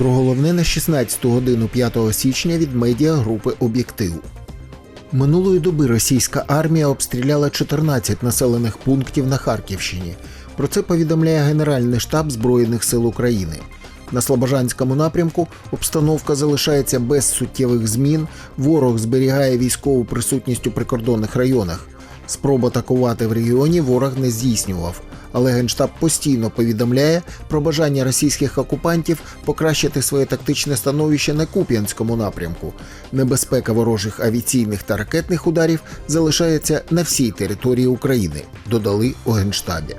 Про головне на 16 годину 5 січня від медіагрупи Об'єктив. Минулої доби російська армія обстріляла 14 населених пунктів на Харківщині. Про це повідомляє Генеральний штаб Збройних сил України. На Слобожанському напрямку обстановка залишається без суттєвих змін. Ворог зберігає військову присутність у прикордонних районах. Спроб атакувати в регіоні ворог не здійснював. Але Генштаб постійно повідомляє про бажання російських окупантів покращити своє тактичне становище на Куп'янському напрямку. Небезпека ворожих авіаційних та ракетних ударів залишається на всій території України, додали у Генштабі.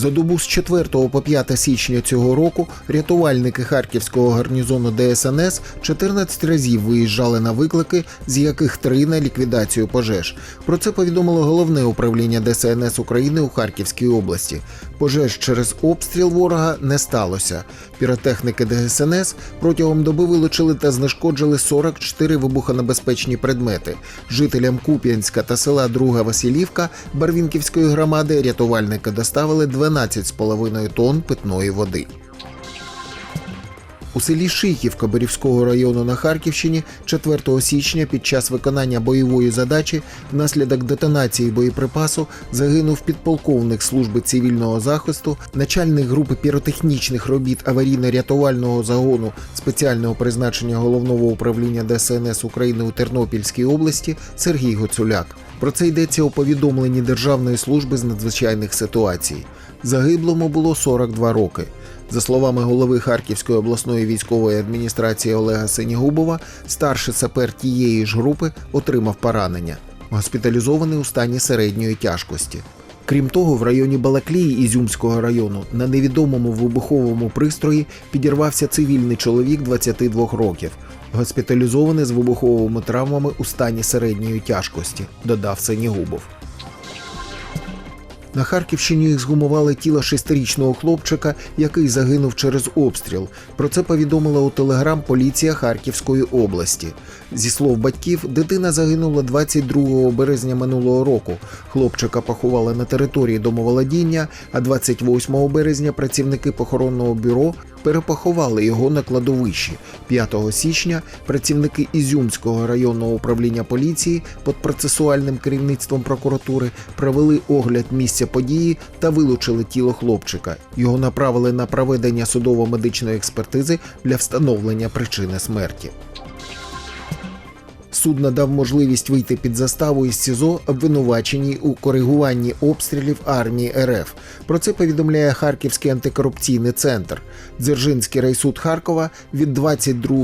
За добу з 4 по 5 січня цього року рятувальники харківського гарнізону ДСНС 14 разів виїжджали на виклики, з яких три на ліквідацію пожеж. Про це повідомило головне управління ДСНС України у Харківській області. Пожеж через обстріл ворога не сталося. Піротехніки ДСНС протягом доби вилучили та знешкоджили 44 вибухонебезпечні предмети. Жителям Куп'янська та села Друга Василівка Барвінківської громади рятувальники доставили 12,5 тонн питної води. У селі Шихівка Борівського району на Харківщині 4 січня під час виконання бойової задачі внаслідок детонації боєприпасу загинув підполковник служби цивільного захисту, начальник групи піротехнічних робіт аварійно-рятувального загону спеціального призначення головного управління ДСНС України у Тернопільській області Сергій Гоцуляк. Про це йдеться у повідомленні Державної служби з надзвичайних ситуацій. Загиблому було 42 роки. За словами голови Харківської обласної військової адміністрації Олега Синігубова, старший сапер тієї ж групи отримав поранення, госпіталізований у стані середньої тяжкості. Крім того, в районі Балаклії Ізюмського району на невідомому вибуховому пристрої підірвався цивільний чоловік 22 років, госпіталізований з вибуховими травмами у стані середньої тяжкості, додав Синігубов. На Харківщині ексгумували тіло шестирічного хлопчика, який загинув через обстріл. Про це повідомила у телеграм поліція Харківської області. Зі слов батьків, дитина загинула 22 березня минулого року. Хлопчика поховали на території домоволодіння, а 28 березня працівники похоронного бюро перепоховали його на кладовищі. 5 січня працівники Ізюмського районного управління поліції під процесуальним керівництвом прокуратури провели огляд місця події та вилучили тіло хлопчика. Його направили на проведення судово-медичної експертизи для встановлення причини смерті. Суд надав можливість вийти під заставу із СІЗО обвинуваченій у коригуванні обстрілів армії РФ. Про це повідомляє Харківський антикорупційний центр. Дзержинський райсуд Харкова від 22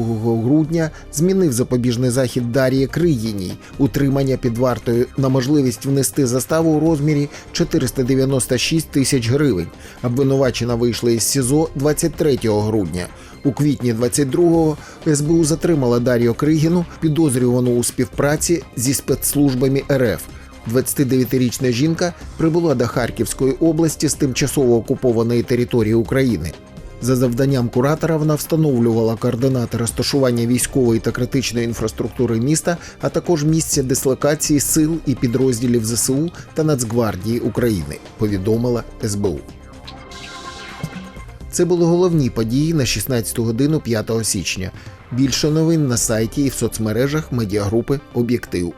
грудня змінив запобіжний захід Дар'ї Криїній утримання під вартою на можливість внести заставу у розмірі 496 тисяч гривень. Обвинувачена вийшла із СІЗО 23 грудня. У квітні 22-го СБУ затримала Дар'ю Кригіну, підозрювану у співпраці зі спецслужбами РФ. 29-річна жінка прибула до Харківської області з тимчасово окупованої території України. За завданням куратора вона встановлювала координати розташування військової та критичної інфраструктури міста, а також місця дислокації сил і підрозділів ЗСУ та Нацгвардії України, повідомила СБУ. Це були головні події на 16 годину 5 січня. Більше новин на сайті і в соцмережах медіагрупи Об'єктив.